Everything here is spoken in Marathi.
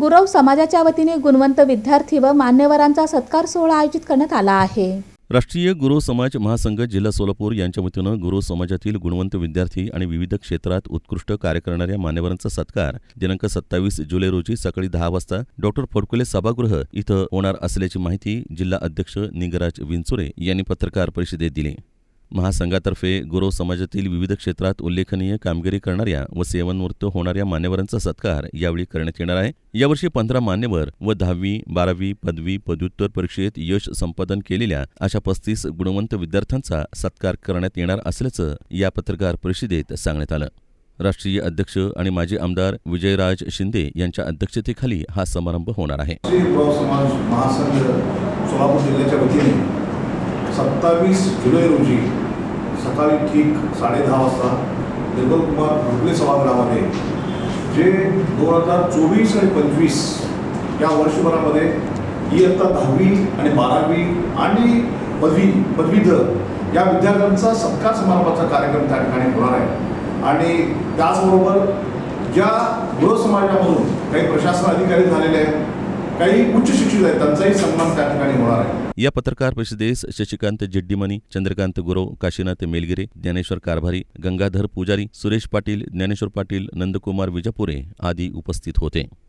गुरव समाजाच्या वतीने गुणवंत विद्यार्थी व मान्यवरांचा सत्कार सोहळा आयोजित करण्यात आला आहे. राष्ट्रीय गुरु समाज महासंघ जिल्हा सोलापूर यांच्या वतीनं गुरव समाजातील गुणवंत विद्यार्थी आणि विविध क्षेत्रात उत्कृष्ट कार्य करणाऱ्या मान्यवरांचा सत्कार दिनांक सत्तावीस जुलै रोजी सकाळी दहा वाजता डॉक्टर फडकुले सभागृह इथं होणार असल्याची माहिती जिल्हा अध्यक्ष निंगराज विंचुरे यांनी पत्रकार परिषदेत दिली. महासंघातर्फे गुरव समाजातील विविध क्षेत्रात उल्लेखनीय कामगिरी करणाऱ्या व सेवानिवृत्त होणाऱ्या मान्यवरांचा सत्कार यावेळी करण्यात येणार आहे. यावर्षी पंधरा मान्यवर व दहावी बारावी पदवी पदव्युत्तर परीक्षेत यश संपादन केलेल्या अशा पस्तीस गुणवंत विद्यार्थ्यांचा सत्कार करण्यात येणार असल्याचं या पत्रकार परिषदेत सांगण्यात आलं. राष्ट्रीय अध्यक्ष आणि माजी आमदार विजयराज शिंदे यांच्या अध्यक्षतेखाली हा समारंभ होणार आहे. सत्तावीस जुलै रोजी सकाळी ठीक साडेदहा वाजता निर्मलकुमार भुगले सभागृहामध्ये जे दोन हजार चोवीस आणि पंचवीस या वर्षभरामध्ये इयत्ता दहावी आणि बारावी आणि पदवी पदवीधर या विद्यार्थ्यांचा सत्कार समारंभाचा कार्यक्रम त्या ठिकाणी होणार आहे. आणि त्याचबरोबर ज्या गृह समाजामधून काही प्रशासन अधिकारी झालेले आहेत काही उच्च शिक्षित आहेत. त्यांचाही सन्मान त्या ठिकाणी होणार आहे. या पत्रकार परिषदेस शशिकांत जिड्डीमनी चंद्रकांत गुरव काशीनाथ मेलगिरे ज्ञानेश्वर कारभारी गंगाधर पुजारी सुरेश पाटील ज्ञानेश्वर पाटील नंदकुमार विजापुरे आदी उपस्थित होते.